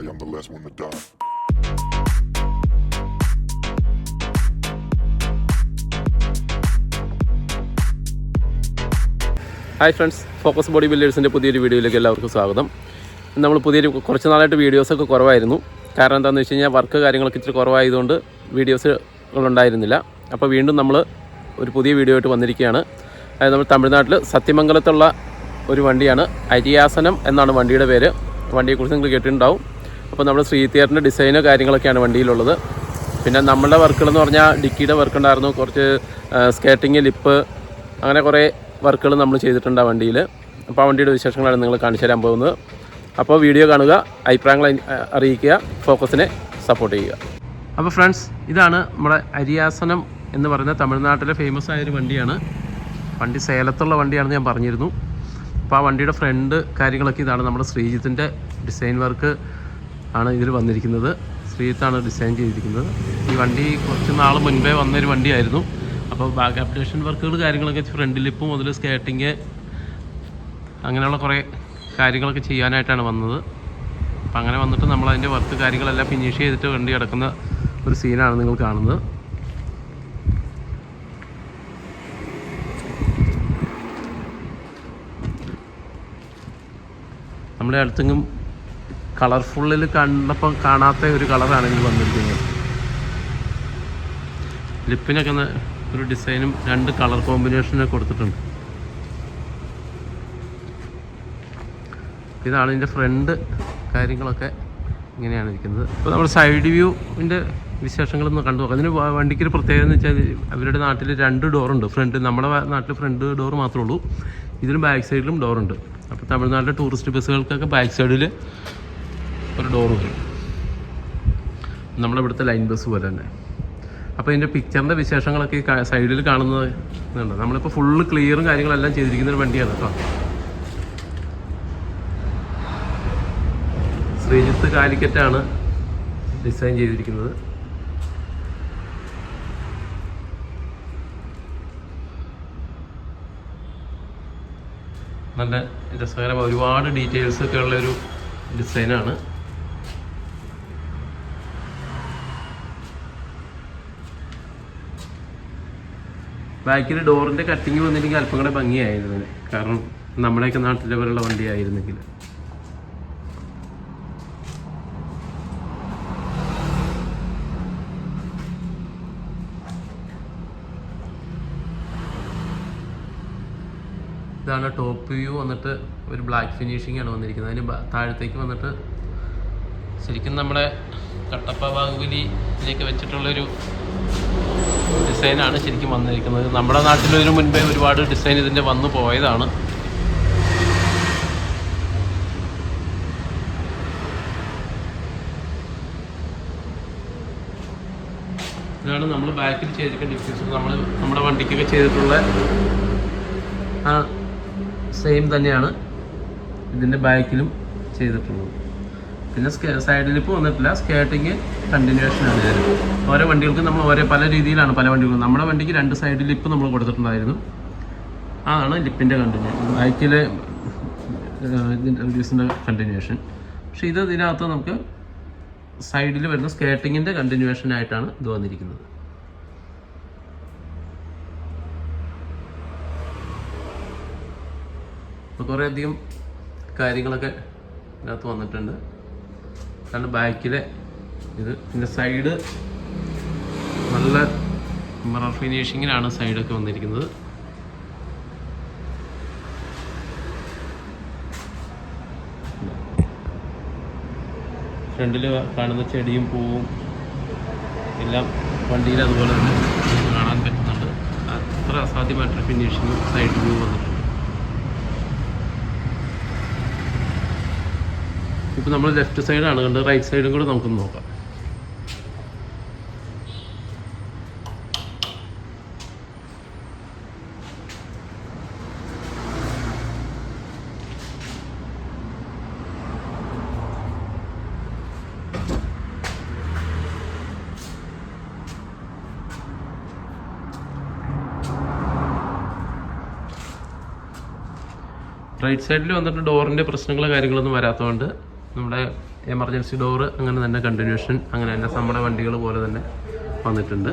die, I'm the last one to die. Hi friends Focus Body ബിൽഡേഴ്സിന്റെ പുതിയൊരു വീഡിയോയിലേക്ക് എല്ലാവർക്കും സ്വാഗതം. നമ്മൾ പുതിയൊരു കുറച്ച് നാളായിട്ട് വീഡിയോസൊക്കെ കുറവായിരുന്നു. കാരണം എന്താണെന്ന് വെച്ച് കഴിഞ്ഞാൽ വർക്ക് കാര്യങ്ങളൊക്കെ ഇച്ചിരി കുറവായതുകൊണ്ട് വീഡിയോസുകളുണ്ടായിരുന്നില്ല അപ്പോൾ വീണ്ടും നമ്മൾ ഒരു പുതിയ വീഡിയോ ആയിട്ട് വന്നിരിക്കുകയാണ്. അതായത് നമ്മൾ തമിഴ്നാട്ടിൽ സത്യമംഗലത്തുള്ള ഒരു വണ്ടിയാണ് അരിയാസനം എന്നാണ് വണ്ടിയുടെ പേര്. വണ്ടിയെക്കുറിച്ച് നിങ്ങൾ കേട്ടിട്ടുണ്ടാവും. അപ്പോൾ നമ്മുടെ ശ്രീ ഡിസൈനോ കാര്യങ്ങളൊക്കെയാണ് വണ്ടിയിലുള്ളത്. പിന്നെ നമ്മളുടെ വർക്കുകൾ എന്ന് പറഞ്ഞാൽ ഡിക്കിയുടെ വർക്ക് ഉണ്ടായിരുന്നു. കുറച്ച് സ്കേട്ടിങ് ലിപ്പ് അങ്ങനെ കുറേ വർക്കുകൾ നമ്മൾ ചെയ്തിട്ടുണ്ട് ആ വണ്ടിയിൽ. അപ്പോൾ ആ വണ്ടിയുടെ വിശേഷങ്ങളാണ് നിങ്ങൾ കാണിച്ചു തരാൻ പോകുന്നത്. അപ്പോൾ വീഡിയോ കാണുക അഭിപ്രായങ്ങൾ അറിയിക്കുക ഫോക്കസിനെ സപ്പോർട്ട് ചെയ്യുക. അപ്പോൾ ഫ്രണ്ട്സ് ഇതാണ് നമ്മുടെ അരിയാസനം എന്ന് പറയുന്ന തമിഴ്നാട്ടിലെ ഫേമസ് ആയൊരു വണ്ടിയാണ്. വണ്ടി സേലത്തുള്ള വണ്ടിയാണെന്ന് ഞാൻ പറഞ്ഞിരുന്നു. അപ്പോൾ ആ വണ്ടിയുടെ ഫ്രണ്ട് കാര്യങ്ങളൊക്കെ ഇതാണ് നമ്മുടെ ശ്രീജിത്തിന്റെ ഡിസൈൻ വർക്ക് ആണ് ഇതിൽ വന്നിരിക്കുന്നത്. സ്ത്രീത്താണ് ഡിസൈൻ ചെയ്തിരിക്കുന്നത്. ഈ വണ്ടി കുറച്ച് നാൾ മുൻപേ വന്നൊരു വണ്ടിയായിരുന്നു. അപ്പോൾ ബാക്ക് അപ്ഡേഷൻ വർക്കുകൾ കാര്യങ്ങളൊക്കെ ഫ്രണ്ട് ലിപ്പ് മുതൽ സ്കേട്ടിങ് അങ്ങനെയുള്ള കുറേ കാര്യങ്ങളൊക്കെ ചെയ്യാനായിട്ടാണ് വന്നത്. അപ്പം അങ്ങനെ വന്നിട്ട് നമ്മൾ അതിന്റെ വർക്ക് കാര്യങ്ങളെല്ലാം ഫിനിഷ് ചെയ്തിട്ട് വണ്ടി കിടക്കുന്ന ഒരു സീനാണ് നിങ്ങൾ കാണുന്നത്. നമ്മുടെ അടുത്തെങ്കിലും കളർഫുള്ളിൽ കണ്ടപ്പോൾ കാണാത്ത ഒരു കളറാണ് ഇതിൽ വന്നിരിക്കുന്നത്. ലിപ്പിനൊക്കെ ഒരു ഡിസൈനും രണ്ട് കളർ കോമ്പിനേഷനും കൊടുത്തിട്ടുണ്ട്. ഇതാണ് ഇതിന്റെ ഫ്രണ്ട് കാര്യങ്ങളൊക്കെ ഇങ്ങനെയാണ് ഇരിക്കുന്നത്. ഇപ്പോൾ നമ്മൾ സൈഡ് വ്യൂവിന്റെ വിശേഷങ്ങളൊന്ന് കണ്ടു നോക്കാം. അതിന് വണ്ടിക്ക് ഒരു പ്രത്യേകത എന്ന് വെച്ചാൽ അവരുടെ നാട്ടിൽ രണ്ട് ഡോറുണ്ട്. ഫ്രണ്ട് നമ്മുടെ നാട്ടിൽ ഫ്രണ്ട് ഡോർ മാത്രമേ ഉള്ളൂ. ഇതിലും ബാക്ക് സൈഡിലും ഡോറുണ്ട്. അപ്പോൾ തമിഴ്നാട്ടിലെ ടൂറിസ്റ്റ് ബസ്സുകൾക്കൊക്കെ ബാക്ക് സൈഡിൽ ഒരു ഡോർ വരും. നമ്മുടെ ഇവിടുത്തെ ലൈൻ ബസ് പോലെ തന്നെ. അപ്പോൾ ഇതിന്റെ പിക്ചറിന്റെ വിശേഷങ്ങളൊക്കെ ഈ സൈഡിൽ കാണുന്നത് ഇതുണ്ട്. നമ്മളിപ്പോൾ ഫുള്ള് ക്ലിയറും കാര്യങ്ങളെല്ലാം ചെയ്തിരിക്കുന്ന ഒരു വണ്ടിയാണ് കേട്ടോ. ശ്രീജിത്ത് കാലിക്കറ്റാണ് ഡിസൈൻ ചെയ്തിരിക്കുന്നത്. നല്ല രസകരമായ ഒരുപാട് ഡീറ്റെയിൽസ് ഒക്കെ ഉള്ള ഒരു ഡിസൈനാണ് ബാക്കിൽ ഡോറിന്റെ കട്ടിങ് വന്നില്ലെങ്കിൽ അല്പം കൂടെ ഭംഗിയായിരുന്നു. കാരണം നമ്മുടെയൊക്കെ നാട്ടിലെ പോലുള്ള വണ്ടിയായിരുന്നെങ്കിൽ. ഇതാണ് ടോപ്പ് വ്യൂ വന്നിട്ട് ഒരു ബ്ലാക്ക് ഫിനിഷിംഗ് ആണ് വന്നിരിക്കുന്നത്. അതിന് താഴത്തേക്ക് വന്നിട്ട് ശരിക്കും നമ്മുടെ കട്ടപ്പ ബാഹുബലിയിലേക്ക് വെച്ചിട്ടുള്ളൊരു ഡിസൈനാണ് ശരിക്കും വന്നിരിക്കുന്നത്. നമ്മുടെ നാട്ടിലൊരു മുൻപേ ഒരുപാട് ഡിസൈൻ ഇതിന്റെ വന്നു പോയതാണ്. ഇതാണ് നമ്മൾ ബാക്കിൽ ചെയ്തിരിക്കുന്ന ഡിഫ്യൂസർ നമ്മൾ നമ്മുടെ വണ്ടിക്കൊക്കെ ചെയ്തിട്ടുള്ള ആ സെയിം തന്നെയാണ് ഇതിന്റെ ബാക്കിലും ചെയ്തിട്ടുള്ളത്. പിന്നെ സൈഡിൽ ഇപ്പോൾ വന്നിട്ടില്ല. സ്കേട്ടിങ് കണ്ടിന്യൂഷൻ ആണ് ഇതിന് ഓരോ വണ്ടികൾക്കും നമ്മൾ ഓരോ പല രീതിയിലാണ് പല വണ്ടികളും. നമ്മുടെ വണ്ടിക്ക് രണ്ട് സൈഡ് ലിപ്പ് നമ്മൾ കൊടുത്തിട്ടുണ്ടായിരുന്നു. അതാണ് ലിപ്പിന്റെ കണ്ടിന്യൂഷൻ ബൈക്കിലെ ഇതിന്റെ കണ്ടിന്യൂഷൻ പക്ഷെ ഇത് ഇതിനകത്ത് നമുക്ക് സൈഡിൽ വരുന്ന സ്കേട്ടിങ്ങിന്റെ കണ്ടിന്യൂഷൻ ആയിട്ടാണ് ഇത് വന്നിരിക്കുന്നത്. അപ്പോൾ കുറേയധികം കാര്യങ്ങളൊക്കെ ഇതിനകത്ത് വന്നിട്ടുണ്ട്. കാരണം ബാക്കിലെ ഇത് പിന്നെ സൈഡ് നല്ല മിറർ ഫിനിഷിങ്ങിലാണ് സൈഡൊക്കെ വന്നിരിക്കുന്നത്. ഫ്രണ്ടിൽ കാണുന്ന ചെടിയും പൂവും എല്ലാം വണ്ടിയിൽ അതുപോലെ തന്നെ കാണാൻ പറ്റുന്നുണ്ട്. അത്ര അസാധ്യമായിട്ടൊരു ഫിനിഷിങ്ങും സൈഡ് വ്യൂ വന്നിട്ടുണ്ട്. ഇപ്പോൾ നമ്മൾ ലെഫ്റ്റ് സൈഡാണ് കണ്ടത്. റൈറ്റ് സൈഡും കൂടെ നമുക്കൊന്ന് നോക്കാം. റൈറ്റ് സൈഡിൽ വന്നിട്ട് ഡോറിന്റെ പ്രശ്നങ്ങളോ കാര്യങ്ങളൊന്നും വരാത്തതുകൊണ്ട് നമ്മുടെ എമർജൻസി ഡോറ് അങ്ങനെ തന്നെ കണ്ടിന്യൂഷൻ അങ്ങനെ തന്നെ നമ്മുടെ വണ്ടികൾ പോലെ തന്നെ വന്നിട്ടുണ്ട്.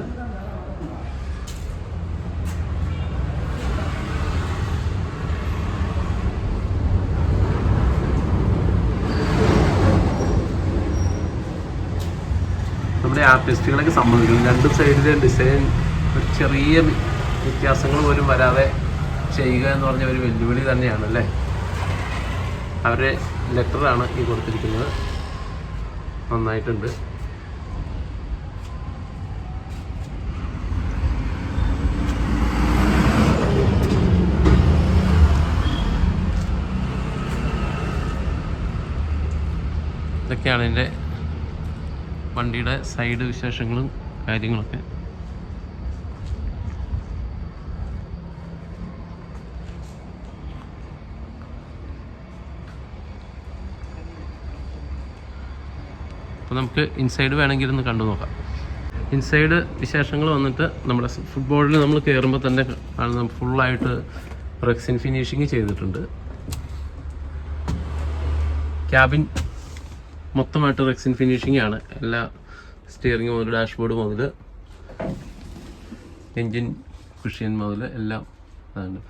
നമ്മുടെ ആർട്ടിസ്റ്റുകളൊക്കെ സംബന്ധിക്കുന്നു രണ്ട് സൈഡിലെ ഡിസൈൻ ഒരു ചെറിയ വ്യത്യാസങ്ങൾ പോലും വരാതെ ചെയ്യുക എന്ന് പറഞ്ഞ ഒരു വെല്ലുവിളി തന്നെയാണ് അല്ലേ അവരുടെ ലെറ്ററാണ് ഈ കൊടുത്തിരിക്കുന്നത്. നന്നായിട്ടുണ്ട്. ഇതൊക്കെയാണ് എന്റെ വണ്ടിയുടെ സൈഡ് വിശേഷങ്ങളും കാര്യങ്ങളൊക്കെ. അപ്പോൾ നമുക്ക് ഇൻസൈഡ് വേണമെങ്കിൽ ഒന്ന് കണ്ടു നോക്കാം. ഇൻസൈഡ് വിശേഷങ്ങൾ വന്നിട്ട് നമ്മുടെ ഫുട്ബോളിൽ നമ്മൾ കയറുമ്പോൾ തന്നെ കാണുന്ന ഫുള്ളായിട്ട് റെക്സിൻ ഫിനിഷിങ് ചെയ്തിട്ടുണ്ട്. ക്യാബിൻ മൊത്തമായിട്ട് റെക്സിൻ ഫിനിഷിംഗ് ആണ്. എല്ലാ സ്റ്റിയറിംഗ് മുതൽ ഡാഷ്ബോർഡ് മുതൽ എൻജിൻ കുഷ്യൻ മുതൽ എല്ലാം അതാണ്.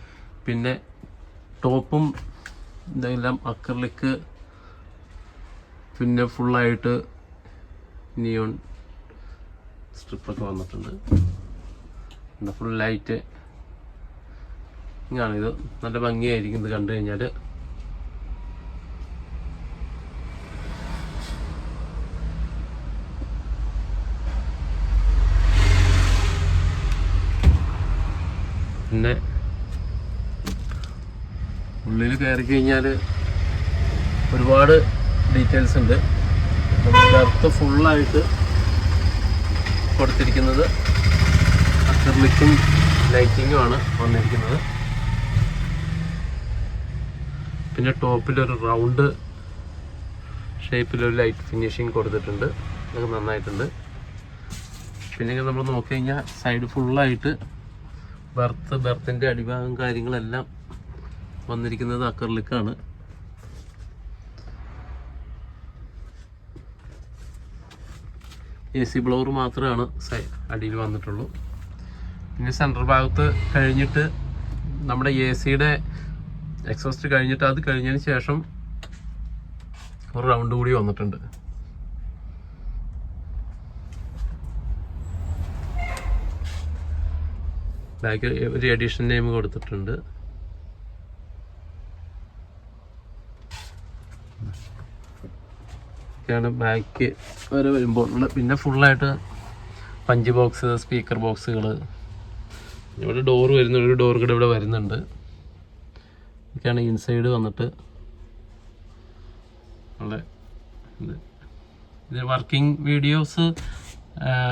പിന്നെ ടോപ്പും ഇതെല്ലാം അക്രലിക്ക് പിന്നെ ഫുള്ളായിട്ട് നിയോൺ സ്ട്രിപ്പൊക്കെ വന്നിട്ടുണ്ട്. പിന്നെ ഫുൾ ലൈറ്റ് ഇങ്ങനെയാണിത് നല്ല ഭംഗിയായിരിക്കും ഇത് കണ്ടു കഴിഞ്ഞാൽ പിന്നെ ഉള്ളിൽ കയറി കഴിഞ്ഞാൽ ഒരുപാട് ഡീറ്റെയിൽസ് ഉണ്ട്. നമുക്ക് ഫുള്ളായിട്ട് കൊടുത്തിരിക്കുന്നത് അക്കർലിക്കും ലൈറ്റിങ്ങും ആണ് വന്നിരിക്കുന്നത്. പിന്നെ ടോപ്പിലൊരു റൗണ്ട് ഷേപ്പിലൊരു ലൈറ്റ് ഫിനിഷിങ് കൊടുത്തിട്ടുണ്ട്. അതൊക്കെ നന്നായിട്ടുണ്ട്. പിന്നെ നമ്മൾ നോക്കി കഴിഞ്ഞാൽ സൈഡ് ഫുള്ളായിട്ട് ബർത്ത് ബർത്തിന്റെ അടിഭാഗം കാര്യങ്ങളെല്ലാം വന്നിരിക്കുന്നത് അക്കർലിക്കാണ് എ സി ബ്ലോർ മാത്രമാണ് അടിയിൽ വന്നിട്ടുള്ളൂ. പിന്നെ സെൻട്രൽ ഭാഗത്ത് കഴിഞ്ഞിട്ട് നമ്മുടെ എ സിയുടെ എക്സോസ്റ്റ് കഴിഞ്ഞിട്ട് അത് കഴിഞ്ഞതിന് ശേഷം ഒരു റൗണ്ട് കൂടി വന്നിട്ടുണ്ട്. ബാക്ക് ഒരു എഡിഷൻ നെയിം കൊടുത്തിട്ടുണ്ട്. ഒക്കെയാണ് ബാക്ക് വരെ വരുമ്പോൾ. പിന്നെ ഫുള്ളായിട്ട് പഞ്ച് ബോക്സ് സ്പീക്കർ ബോക്സുകൾ ഇവിടെ ഡോർ വരുന്നുണ്ട് ഒരു ഡോർ കൂടെ ഇവിടെ വരുന്നുണ്ട്. ഇതൊക്കെയാണ് ഇൻസൈഡ് വന്നിട്ട് ഇത്. വർക്കിംഗ് വീഡിയോസ്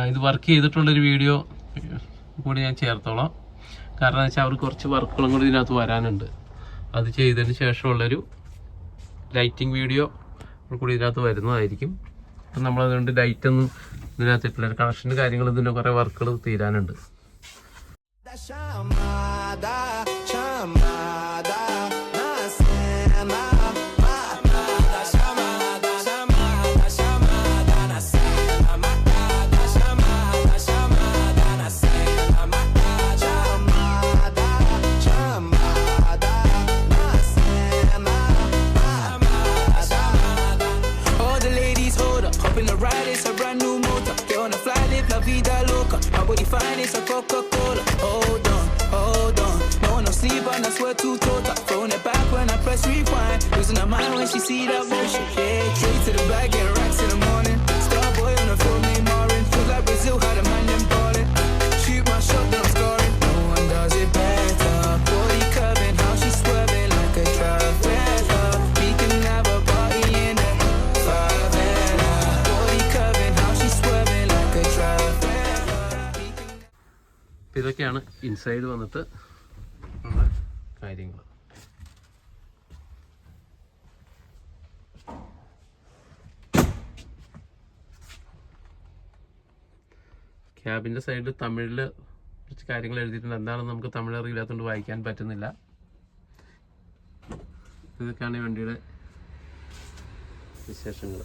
ഇത് വർക്ക് ചെയ്തിട്ടുള്ളൊരു വീഡിയോ കൂടി ഞാൻ ചേർത്തോളാം. കാരണം എന്ന് വെച്ചാൽ അവർ കുറച്ച് വർക്കുകളും കൂടി ഇതിനകത്ത് വരാനുണ്ട്. അത് ചെയ്തതിന് ശേഷമുള്ളൊരു ലൈറ്റിംഗ് വീഡിയോ കൂടി ഇതിനകത്ത് വരുന്നതായിരിക്കും. അപ്പം നമ്മളതുകൊണ്ട് ലൈറ്റൊന്നും ഇതിനകത്ത് ഇട്ടില്ല. കണക്ഷന്റെ കാര്യങ്ങൾ ഇതിന്റെ കുറേ വർക്കുകൾ തീരാനുണ്ട്. see that motion. Yeah, straight to the bag, get racks in the morning. Star boy on the phone, me Marin. Feel like Brazil, had a man them ballin'. Shoot my shot, then I'm scoring. No one does it better. Body curving, how she swerving like a trafficker. We can have a party in the favela. Body curving, how she swerving like a trafficker. We can അപ്പം ഇതൊക്കെയാണ് inside വന്നിട്ട് ഉള്ള കാര്യങ്ങൾ ക്യാബിന്റെ സൈഡിൽ തമിഴിൽ കുറച്ച് കാര്യങ്ങൾ എഴുതിയിട്ടുണ്ട്. എന്താണെന്ന് നമുക്ക് തമിഴ് അറിയില്ലാത്തതുകൊണ്ട് വായിക്കാൻ പറ്റുന്നില്ല. ഇതൊക്കെയാണ് ഈ വണ്ടിയുടെ വിശേഷങ്ങൾ.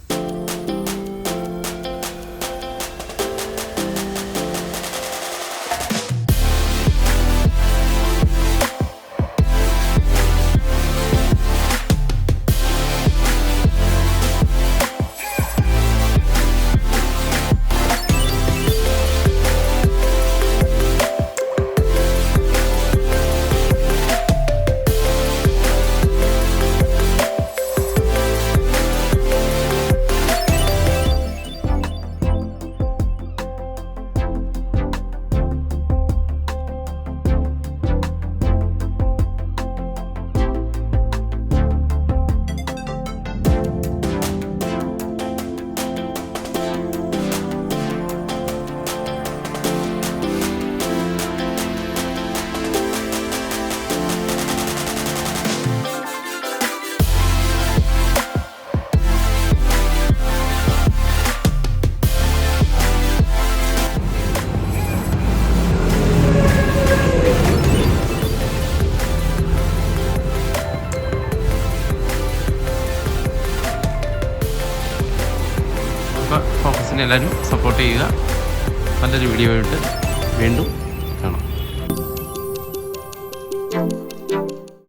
എല്ലാവരും സപ്പോർട്ട് ചെയ്യുക. നല്ലൊരു വീഡിയോ ആയിട്ട് വീണ്ടും